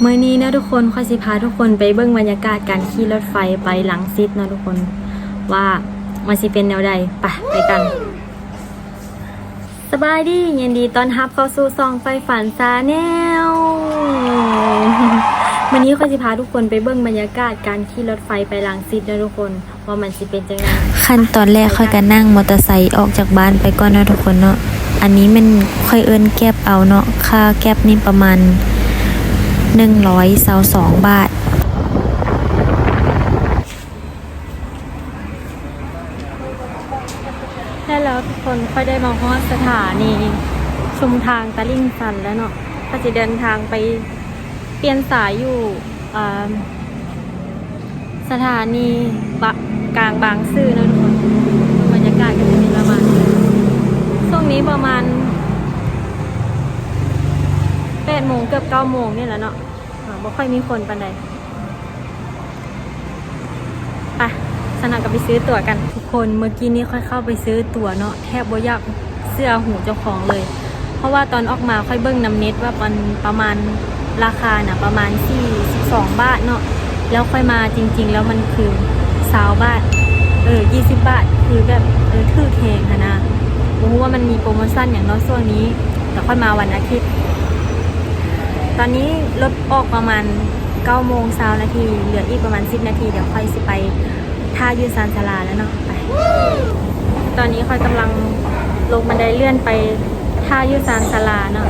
เมื่อนี้นะทุกคนข้อยสิพาทุกคนไปเบิ่งบรรยากาศการขี่รถไฟไปหลังซิดนะทุกคนว่ามันสิเป็นแนวใดไปไปกัน สบายดียินดีตอนรับเข้าสู่ซองไฟฝันซาแนลวันนี้ข้อยสิพาทุกคนไปเบิ่งบรรยากาศการขี่รถไฟไปหลังซิดนะทุกคนว่ามันสิเป็นจังไดขั้นตอนแรกค่อยก็นั่งมอเตอร์ไซค์ออกจากบ้านไปก่อนนะทุกคนเนาะอันนี้มันค่อยเอิ้นแก๊บเอาเนาะค่าแก๊บนี่ประมาณ 122 บาท ได้แล้วทุกคนค่อยได้มาฮอดสถานีชุมทางตะลิ่งซันแล้วเนาะก็จะเดินทางไปเปลี่ยนสายอยู่สถานีบะกลางบางซื่อเนะทุกคนบรรยากาศก็จะเป็นประมาณช่วงนี้ประมาณแปดโมงเกือบเก้าโมงนี่แหละเนาะ บ่ค่อยมีคนปานใดไปสนักกับไปซื้อตั๋วกันทุกคนเมื่อกี้นี้ค่อยเข้าไปซื้อตั๋วเนาะแทบบ่อยากเสื้อหูเจ้าของเลย เพราะว่าตอนออกมาค่อยเบิ้งน้ำเน็ตว่ามันประมาณราคาน่ะประมาณ42บาทเนาะแล้วค่อยมาจริง ๆ แล้วมันคือ20บาทเออ20 บาท คือแบบเออถือแพงอะนะรู้ว่ามันมีโปรโมชั่นอย่างน้อยช่วงนี้ แต่ค่อยมาวันอาทิตย์ ตอนนี้รถออกประมาณ9โมงเช้านาที เหลืออีกประมาณ 10 นาที เดี๋ยวค่อยสิไปท่ายืนซานสลาแล้วเนาะไป ตอนนี้ค่อยกำลังลงบันไดเลื่อนไปท่ายืนซานสลาเนาะ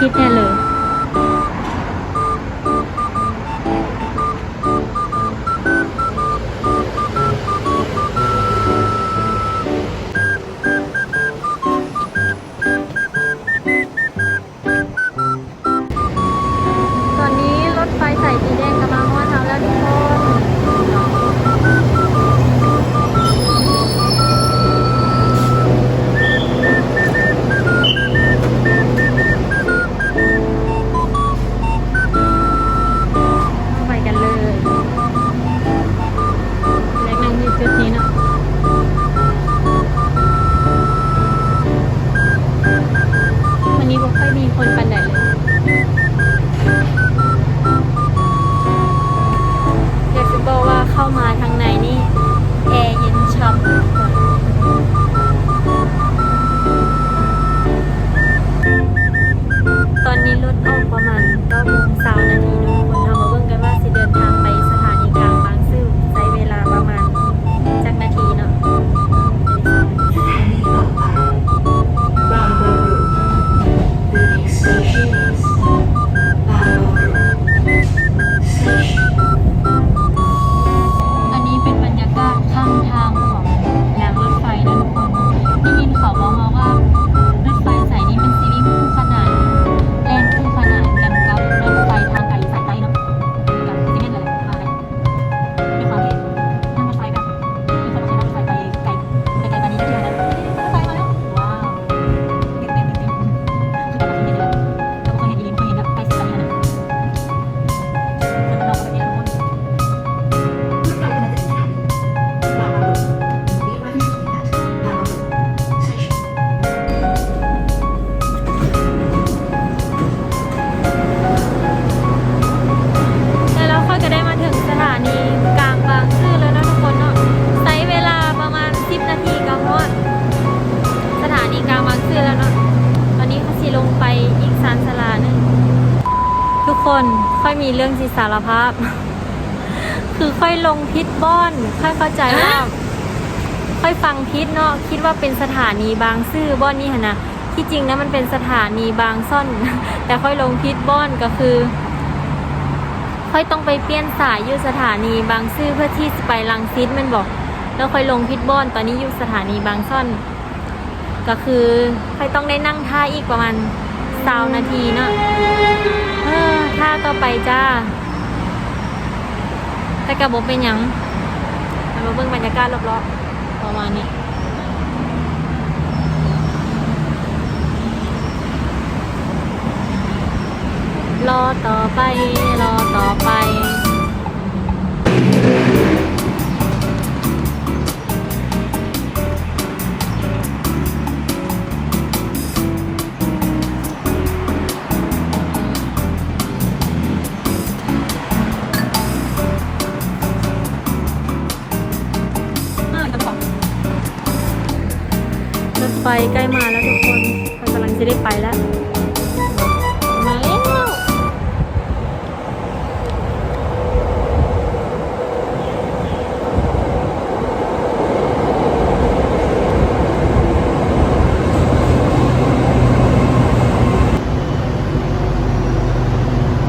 ทิตย์แน่เคนค่อยมีเรื่องสิสารภาพ คือค่อยลงพิษบ้อน ค่อยเข้าใจว่าค่อยฟังพิษเนาะคิดว่าเป็นสถานีบางซื่อบ้อนนี่หนนะที่จริงนะมันเป็นสถานีบางซ่อน แต่ค่อยลงพิษบ้อนก็คือ ค่อยค่อยต้องไปเปลี่ยนสายอยู่สถานีบางซื่อเพื่อที่จะไปลังซิดแมันบอก แล้วค่อยลงพิทบอนตอนนี้อยู่สถานีบางซ่อน ก็คือค่อยต้องได้นั่งท่าอีกประมาณ สาวนาทีเนาะเออท่าต่อไปจ้า แต่กระบอกเป็นยังมาเบิ่งบรรยากาศรอบๆประมาณนี้รอต่อไป รอต่อไป ใกล้มาแล้วทุกคนเรากำลังจะได้ไปแล้ว มาแล้ว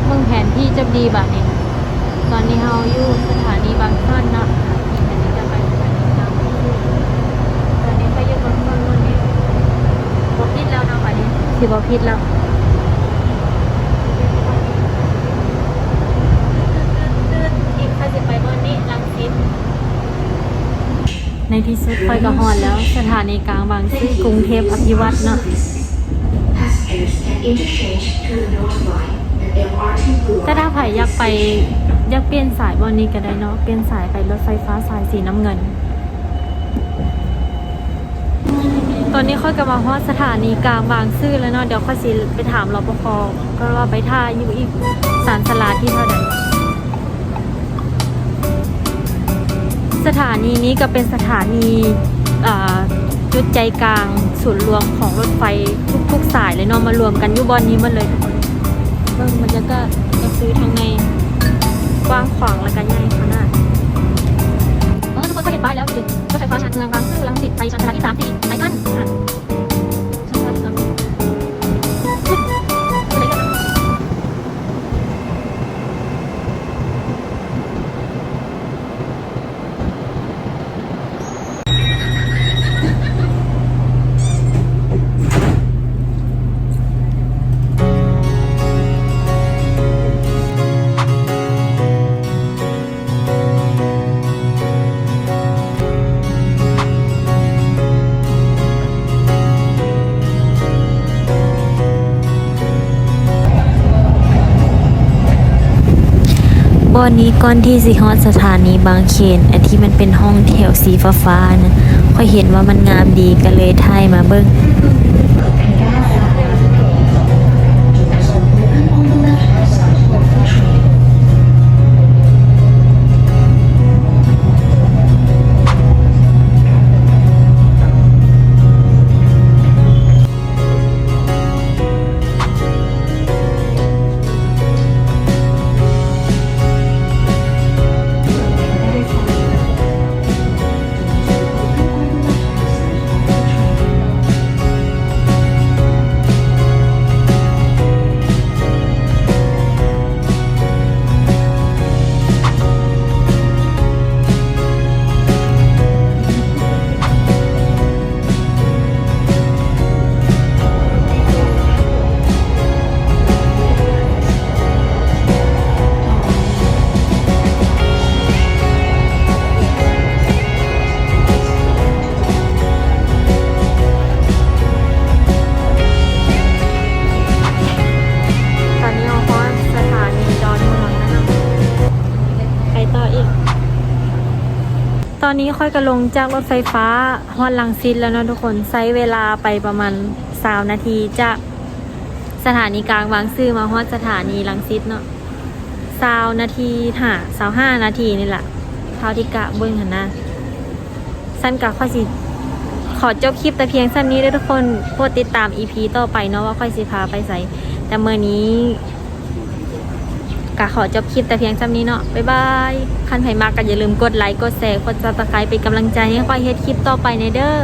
เมืองแผนที่จะดีแบบนี้ตอนนี้เราอยู่สถานีบางซ่านนี้จะไปสถานีบางซื่อตอนนี้ไปอยู่บางซ่อนวันนี้บอพิดแล้วเนาะวันนี้ สิบอพิดแล้วอีกค่ะสิไปบนนี้ลังสิตในที่สุดคอยกระหอนแล้ว สถานีกลางบางซื่อกรุงเทพอภิวัตน์เนาะแต่ถ้าไผ่อยากไปอยากเปลี่ยนสายบอลนี้ก็ได้เนาะเปลี่ยนสายไปรถไฟฟ้าสายสีน้ำเงิน ต อนนี้ค่อยกำลังฮอดสถานีกลางบางซื่อแล้วเนาะเดี๋ยวค่อยสิไปถามรปภก็ว่าไปท่าอยู่อีกสารสลาที่เท่าไหร่สถานีนี้ก็เป็นสถานีจุดใจกลางศูนย์รวมของรถไฟทุกๆสายเลยเนาะมารวมกันอยู่บอนนี้หมดเลยทุกคนเบิ่งบรรยากาศก็คือทางในกว้างขวางและกันใหญ่ขนาด ก็เห็นป้ายแล้วดิรถไฟฟ้าชานเมืองบางซื่อลังสิตไปชานชาลาที่สามสี่ไปกัน อนนี้ก่อนที่สิฮอดสถานีบางเขนอันที่มันเป็นห้องแถวสีฟ้าๆนะค่อยเห็นว่ามันงามดีก็เลยถ่ายมาเบิ่ง อนนี้ค่อยกระลงจากรถไฟฟ้าฮอดลังสิตแล้วนะทุกคนใช้เวลาไปประมาณสาวนาทีจากสถานีกลางบางซื่อมาฮอดสถานีลังสิตเนาะสาวนาทีหาสาวห้านาทีนี่แหละเท่าที่กะเบิ้งหันนะสั้นกะค่อยสิ ขอจบคลิปแต่เพียงสั้นนี้ด้วยทุกคนโปรดติดตาม EP ต่อไปเนาะว่าค่อยสิพาไปใส่แต่เมื่อนี้ กะขอจบคลิปแต่เพียงจ้ำนี้เนาะ บ๊ายบายคันไผมากก็อย่าลืมกดไลค์ กดแชร์ กดซับสไครป์เป็นกำลังใจให้ค่อยเฮ็ดคลิปต่อไปในเด้อ